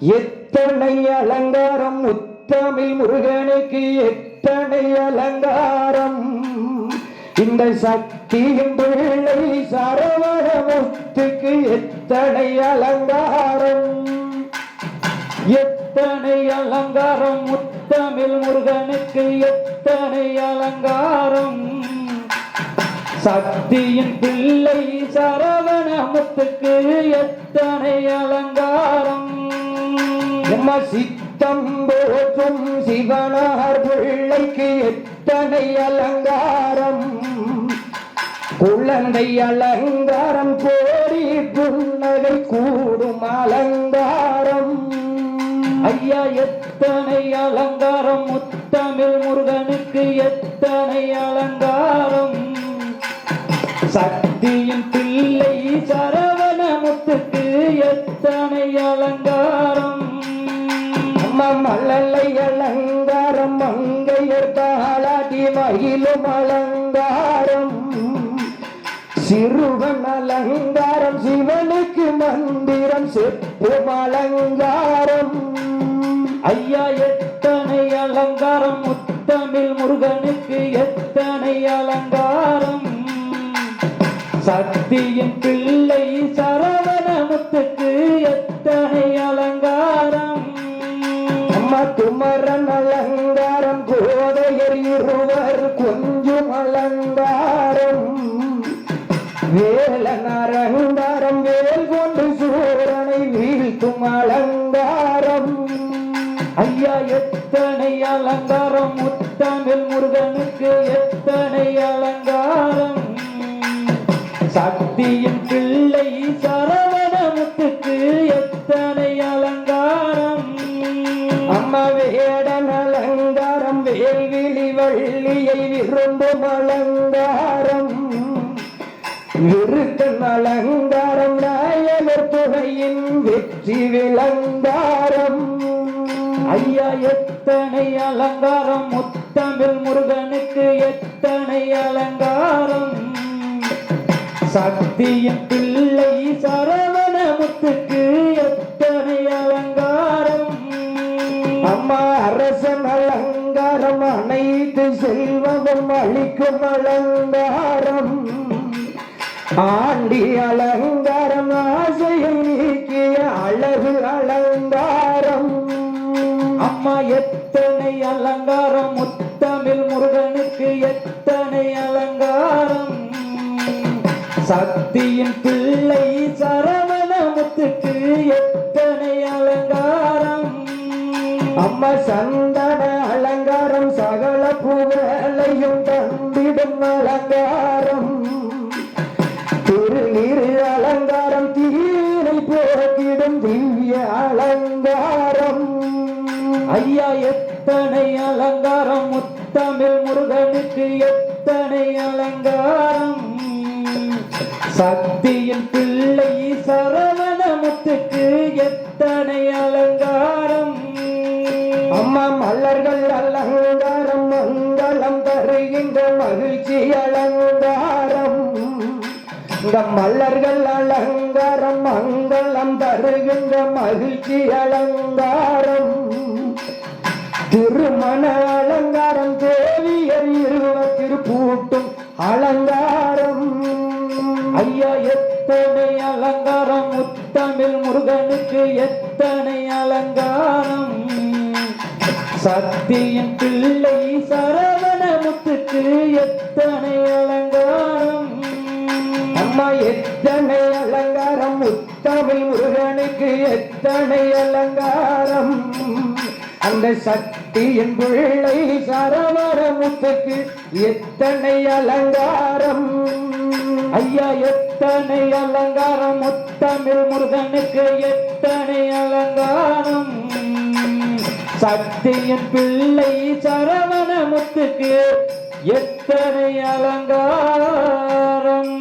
எத்தனை அலங்காரம் முத்தமிழ் முருகனுக்கு எத்தனை அலங்காரம்? இந்த சக்தியும் பிள்ளை சரவண முத்துக்கு எத்தனை அலங்காரம்? எத்தனை அலங்காரம் முத்தமிழ் முருகனுக்கு எத்தனை அலங்காரம்? சக்தியின் பிள்ளை சரவண முத்துக்கு எத்தனை அலங்காரம்? நம்ம சித்தம் போற்றும் சிவனார் பிள்ளைக்கு எத்தனை அலங்காரம்? குழந்தை அலங்காரம் கோடி புன்னகை கூடும் அலங்காரம். ஐயா எத்தனை அலங்காரம்? முத்தமிழ் முருகனுக்கு எத்தனை அலங்காரம்? சக்தியின் பிள்ளை சரவண முத்துக்கு எத்தனை அலங்காரம்? அம்மா மல்லலை அலங்காரம் மங்கையர் தாளாட்டி மயிலும் அலங்காரம். சிறுவன் அலங்காரம் சிவனுக்கு மந்திரம் செப்பும் அலங்காரம். ஐயா எத்தனை அலங்காரம்? முத்தமிழ் முருகனுக்கு எத்தனை அலங்காரம்? சக்தியின் பிள்ளை சரவண முத்துக்கு குமரன் அலங்காரம் கோதையர் இருவர் கொஞ்சம் அலங்காரம் வேலன் அலங்காரம் வேல் கொண்டு சூரனை வீழ்த்தும் அலங்காரம். ஐயா எத்தனை அலங்காரம்? முத்தமிழ் முருகனுக்கு எத்தனை அலங்காரம்? சக்தியின் பிள்ளை சரவணமுத்துக்கு எத்தனை அலங்காரம் அலங்காரம் வேல்விழி வள்ளியை விரும்பும் அலங்காரம் விருத்தன் அலங்காரம் நாயகர் துணையின் வெற்றி விளங்காரம். ஐயா எத்தனை அலங்காரம்? முத்தமிழ் முருகனுக்கு எத்தனை அலங்காரம்? சக்தியின் பிள்ளை சரவண முத்துக்கு எத்தனை அலங்காரம்? அம்மா அரசன் செல்வமும் அளிக்கும் அலங்காரம். ஆண்டி அலங்காரம் ஆசையை நீக்கிய அழகு அலங்காரம். அம்மா எத்தனை அலங்காரம்? முத்தமிழ் முருகனுக்கு எத்தனை அலங்காரம்? சக்தியின் பிள்ளை சரவண முத்துக்கு எத்தனை அலங்காரம்? அம்மா சன் புகழையும் தந்திடும் அலங்காரம். திருநீரு அலங்காரம் தீனை போக்கிடும் திவ்ய அலங்காரம். ஐயா எத்தனை அலங்காரம்? முத்தமிழ் முருகனுக்கு எத்தனை அலங்காரம்? சக்தியின் பிள்ளை சரவண முத்துக்கு எத்தனை அலங்காரம்? அம்மா மல்லர்கள் அலங்காரம் மங்களம் மகிழ்ச்சி அலங்காரம். இந்த மல்லர்கள் அலங்காரம் மங்களம் தருகின்ற மகிழ்ச்சி அலங்காரம். திருமண அலங்காரம் தேவியர் இருவத்திரு பூட்டும் அலங்காரம். ஐயா எத்தனை அலங்காரம்? முத்தமிழ் முருகனுக்கு எத்தனை அலங்காரம்? சக்தியின் பிள்ளை சரவண முத்துக்கு எத்தனை அலங்காரம்? அம்மா எத்தனை அலங்காரம்? முத்தமிழ் முருகனுக்கு எத்தனை அலங்காரம்? அந்த சக்தியின் பிள்ளை சரவண முத்துக்கு எத்தனை அலங்காரம்? ஐயா எத்தனை அலங்காரம்? முத்தமிழ் முருகனுக்கு எத்தனை அலங்காரம்? சக்தியின் பிள்ளை சரவண முத்துக்கு எத்தனை அலங்காரம்?